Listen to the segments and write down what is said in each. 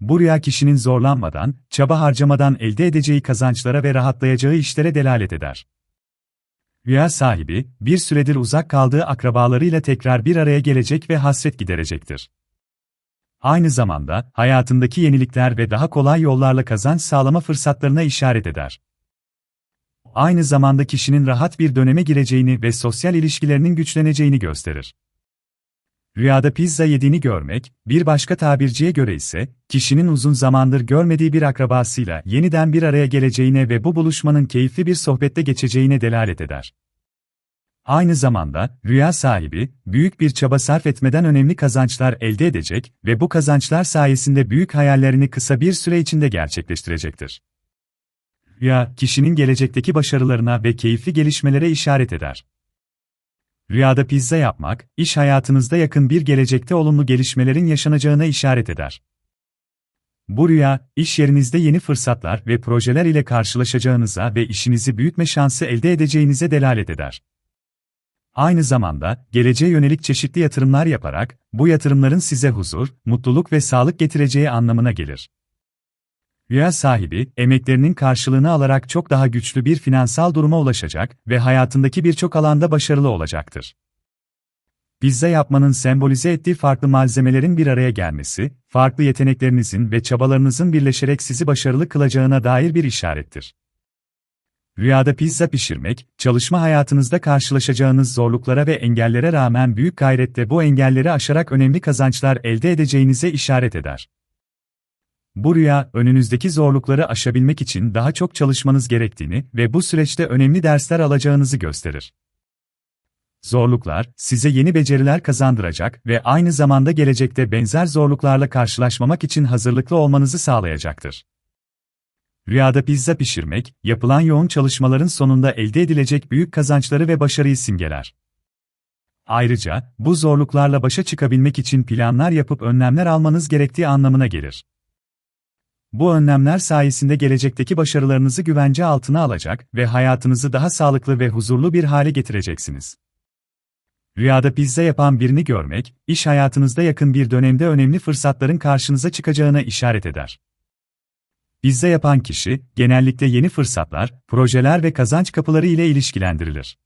bu rüya kişinin zorlanmadan, çaba harcamadan elde edeceği kazançlara ve rahatlayacağı işlere delalet eder. Rüya sahibi, bir süredir uzak kaldığı akrabalarıyla tekrar bir araya gelecek ve hasret giderecektir. Aynı zamanda, hayatındaki yenilikler ve daha kolay yollarla kazanç sağlama fırsatlarına işaret eder. Aynı zamanda kişinin rahat bir döneme gireceğini ve sosyal ilişkilerinin güçleneceğini gösterir. Rüyada pizza yediğini görmek, bir başka tabirciye göre ise, kişinin uzun zamandır görmediği bir akrabasıyla yeniden bir araya geleceğine ve bu buluşmanın keyifli bir sohbette geçeceğine delalet eder. Aynı zamanda, rüya sahibi, büyük bir çaba sarf etmeden önemli kazançlar elde edecek ve bu kazançlar sayesinde büyük hayallerini kısa bir süre içinde gerçekleştirecektir. Rüya, kişinin gelecekteki başarılarına ve keyifli gelişmelere işaret eder. Rüyada pizza yapmak, iş hayatınızda yakın bir gelecekte olumlu gelişmelerin yaşanacağına işaret eder. Bu rüya, iş yerinizde yeni fırsatlar ve projeler ile karşılaşacağınıza ve işinizi büyütme şansı elde edeceğinize delalet eder. Aynı zamanda, geleceğe yönelik çeşitli yatırımlar yaparak, bu yatırımların size huzur, mutluluk ve sağlık getireceği anlamına gelir. Rüya sahibi, emeklerinin karşılığını alarak çok daha güçlü bir finansal duruma ulaşacak ve hayatındaki birçok alanda başarılı olacaktır. Pizza yapmanın sembolize ettiği farklı malzemelerin bir araya gelmesi, farklı yeteneklerinizin ve çabalarınızın birleşerek sizi başarılı kılacağına dair bir işarettir. Rüyada pizza pişirmek, çalışma hayatınızda karşılaşacağınız zorluklara ve engellere rağmen büyük gayretle bu engelleri aşarak önemli kazançlar elde edeceğinize işaret eder. Bu rüya, önünüzdeki zorlukları aşabilmek için daha çok çalışmanız gerektiğini ve bu süreçte önemli dersler alacağınızı gösterir. Zorluklar, size yeni beceriler kazandıracak ve aynı zamanda gelecekte benzer zorluklarla karşılaşmamak için hazırlıklı olmanızı sağlayacaktır. Rüyada pizza pişirmek, yapılan yoğun çalışmaların sonunda elde edilecek büyük kazançları ve başarıyı simgeler. Ayrıca, bu zorluklarla başa çıkabilmek için planlar yapıp önlemler almanız gerektiği anlamına gelir. Bu önlemler sayesinde gelecekteki başarılarınızı güvence altına alacak ve hayatınızı daha sağlıklı ve huzurlu bir hale getireceksiniz. Rüyada pizza yapan birini görmek, iş hayatınızda yakın bir dönemde önemli fırsatların karşınıza çıkacağına işaret eder. Pizza yapan kişi, genellikle yeni fırsatlar, projeler ve kazanç kapıları ile ilişkilendirilir.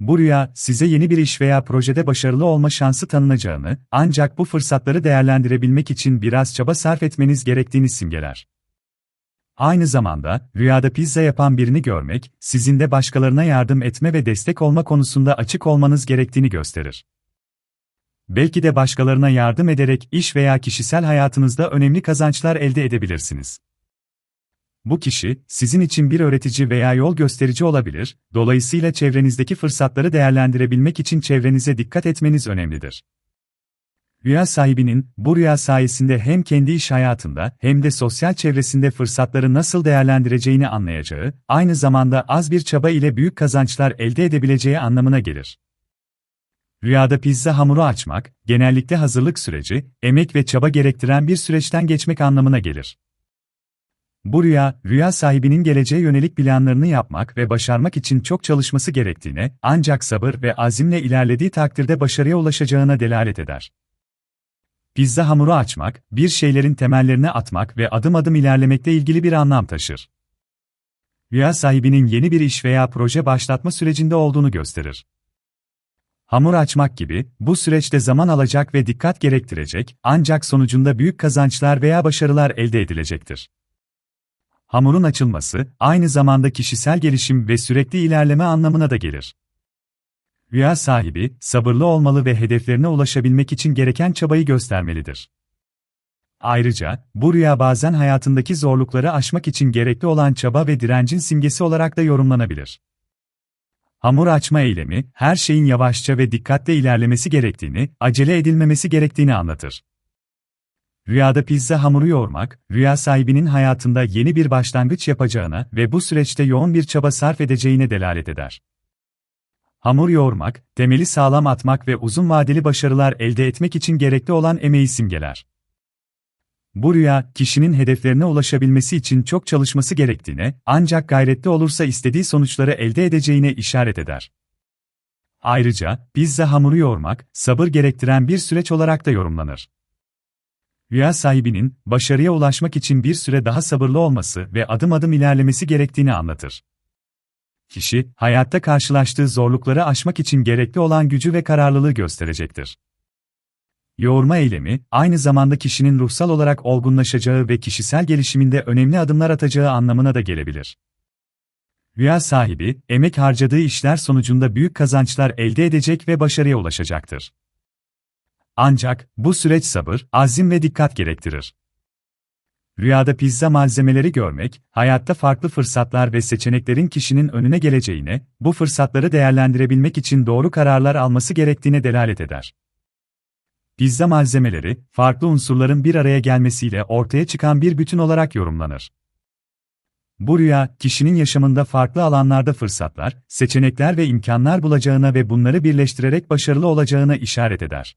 Bu rüya, size yeni bir iş veya projede başarılı olma şansı tanınacağını, ancak bu fırsatları değerlendirebilmek için biraz çaba sarf etmeniz gerektiğini simgeler. Aynı zamanda, rüyada pizza yapan birini görmek, sizin de başkalarına yardım etme ve destek olma konusunda açık olmanız gerektiğini gösterir. Belki de başkalarına yardım ederek iş veya kişisel hayatınızda önemli kazançlar elde edebilirsiniz. Bu kişi, sizin için bir öğretici veya yol gösterici olabilir, dolayısıyla çevrenizdeki fırsatları değerlendirebilmek için çevrenize dikkat etmeniz önemlidir. Rüya sahibinin, bu rüya sayesinde hem kendi iş hayatında hem de sosyal çevresinde fırsatları nasıl değerlendireceğini anlayacağı, aynı zamanda az bir çaba ile büyük kazançlar elde edebileceği anlamına gelir. Rüyada pizza hamuru açmak, genellikle hazırlık süreci, emek ve çaba gerektiren bir süreçten geçmek anlamına gelir. Bu rüya, rüya sahibinin geleceğe yönelik planlarını yapmak ve başarmak için çok çalışması gerektiğine, ancak sabır ve azimle ilerlediği takdirde başarıya ulaşacağına delalet eder. Pizza hamuru açmak, bir şeylerin temellerini atmak ve adım adım ilerlemekle ilgili bir anlam taşır. Rüya sahibinin yeni bir iş veya proje başlatma sürecinde olduğunu gösterir. Hamur açmak gibi, bu süreçte zaman alacak ve dikkat gerektirecek, ancak sonucunda büyük kazançlar veya başarılar elde edilecektir. Hamurun açılması, aynı zamanda kişisel gelişim ve sürekli ilerleme anlamına da gelir. Rüya sahibi, sabırlı olmalı ve hedeflerine ulaşabilmek için gereken çabayı göstermelidir. Ayrıca, bu rüya bazen hayatındaki zorlukları aşmak için gerekli olan çaba ve direncin simgesi olarak da yorumlanabilir. Hamur açma eylemi, her şeyin yavaşça ve dikkatle ilerlemesi gerektiğini, acele edilmemesi gerektiğini anlatır. Rüyada pizza hamuru yoğurmak, rüya sahibinin hayatında yeni bir başlangıç yapacağına ve bu süreçte yoğun bir çaba sarf edeceğine delalet eder. Hamur yoğurmak, temeli sağlam atmak ve uzun vadeli başarılar elde etmek için gerekli olan emeği simgeler. Bu rüya, kişinin hedeflerine ulaşabilmesi için çok çalışması gerektiğine, ancak gayretli olursa istediği sonuçları elde edeceğine işaret eder. Ayrıca, pizza hamuru yoğurmak, sabır gerektiren bir süreç olarak da yorumlanır. Rüya sahibinin, başarıya ulaşmak için bir süre daha sabırlı olması ve adım adım ilerlemesi gerektiğini anlatır. Kişi, hayatta karşılaştığı zorlukları aşmak için gerekli olan gücü ve kararlılığı gösterecektir. Yoğurma eylemi, aynı zamanda kişinin ruhsal olarak olgunlaşacağı ve kişisel gelişiminde önemli adımlar atacağı anlamına da gelebilir. Rüya sahibi, emek harcadığı işler sonucunda büyük kazançlar elde edecek ve başarıya ulaşacaktır. Ancak, bu süreç sabır, azim ve dikkat gerektirir. Rüyada pizza malzemeleri görmek, hayatta farklı fırsatlar ve seçeneklerin kişinin önüne geleceğine, bu fırsatları değerlendirebilmek için doğru kararlar alması gerektiğine delalet eder. Pizza malzemeleri, farklı unsurların bir araya gelmesiyle ortaya çıkan bir bütün olarak yorumlanır. Bu rüya, kişinin yaşamında farklı alanlarda fırsatlar, seçenekler ve imkanlar bulacağına ve bunları birleştirerek başarılı olacağına işaret eder.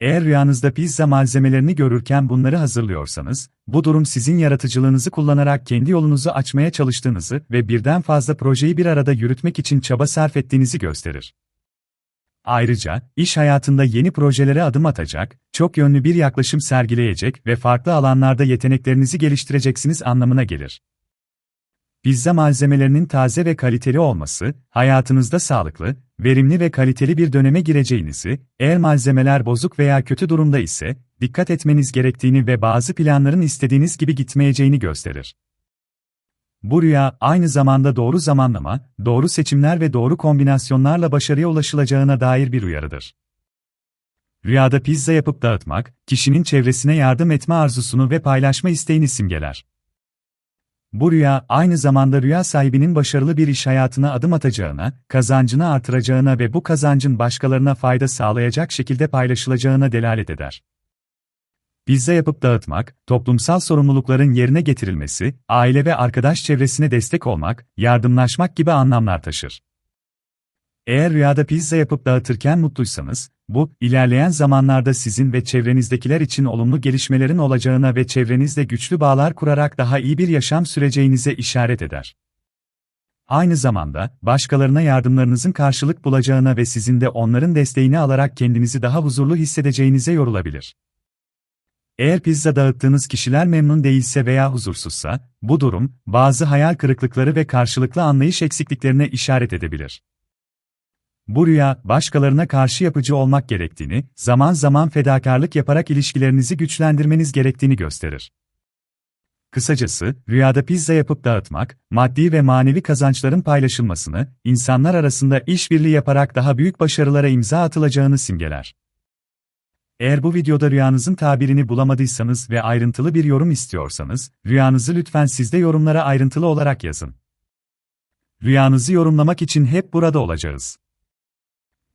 Eğer rüyanızda pizza malzemelerini görürken bunları hazırlıyorsanız, bu durum sizin yaratıcılığınızı kullanarak kendi yolunuzu açmaya çalıştığınızı ve birden fazla projeyi bir arada yürütmek için çaba sarf ettiğinizi gösterir. Ayrıca, iş hayatında yeni projelere adım atacak, çok yönlü bir yaklaşım sergileyecek ve farklı alanlarda yeteneklerinizi geliştireceksiniz anlamına gelir. Pizza malzemelerinin taze ve kaliteli olması, hayatınızda sağlıklı, verimli ve kaliteli bir döneme gireceğinizi, eğer malzemeler bozuk veya kötü durumda ise, dikkat etmeniz gerektiğini ve bazı planların istediğiniz gibi gitmeyeceğini gösterir. Bu rüya, aynı zamanda doğru zamanlama, doğru seçimler ve doğru kombinasyonlarla başarıya ulaşılacağına dair bir uyarıdır. Rüyada pizza yapıp dağıtmak, kişinin çevresine yardım etme arzusunu ve paylaşma isteğini simgeler. Bu rüya, aynı zamanda rüya sahibinin başarılı bir iş hayatına adım atacağına, kazancını artıracağına ve bu kazancın başkalarına fayda sağlayacak şekilde paylaşılacağına delalet eder. Pizza yapıp dağıtmak, toplumsal sorumlulukların yerine getirilmesi, aile ve arkadaş çevresine destek olmak, yardımlaşmak gibi anlamlar taşır. Eğer rüyada pizza yapıp dağıtırken mutluysanız, bu, ilerleyen zamanlarda sizin ve çevrenizdekiler için olumlu gelişmelerin olacağına ve çevrenizle güçlü bağlar kurarak daha iyi bir yaşam süreceğinize işaret eder. Aynı zamanda, başkalarına yardımlarınızın karşılık bulacağına ve sizin de onların desteğini alarak kendinizi daha huzurlu hissedeceğinize yorulabilir. Eğer pizza dağıttığınız kişiler memnun değilse veya huzursuzsa, bu durum, bazı hayal kırıklıkları ve karşılıklı anlayış eksikliklerine işaret edebilir. Bu rüya, başkalarına karşı yapıcı olmak gerektiğini, zaman zaman fedakarlık yaparak ilişkilerinizi güçlendirmeniz gerektiğini gösterir. Kısacası, rüyada pizza yapıp dağıtmak, maddi ve manevi kazançların paylaşılmasını, insanlar arasında işbirliği yaparak daha büyük başarılara imza atılacağını simgeler. Eğer bu videoda rüyanızın tabirini bulamadıysanız ve ayrıntılı bir yorum istiyorsanız, rüyanızı lütfen sizde yorumlara ayrıntılı olarak yazın. Rüyanızı yorumlamak için hep burada olacağız.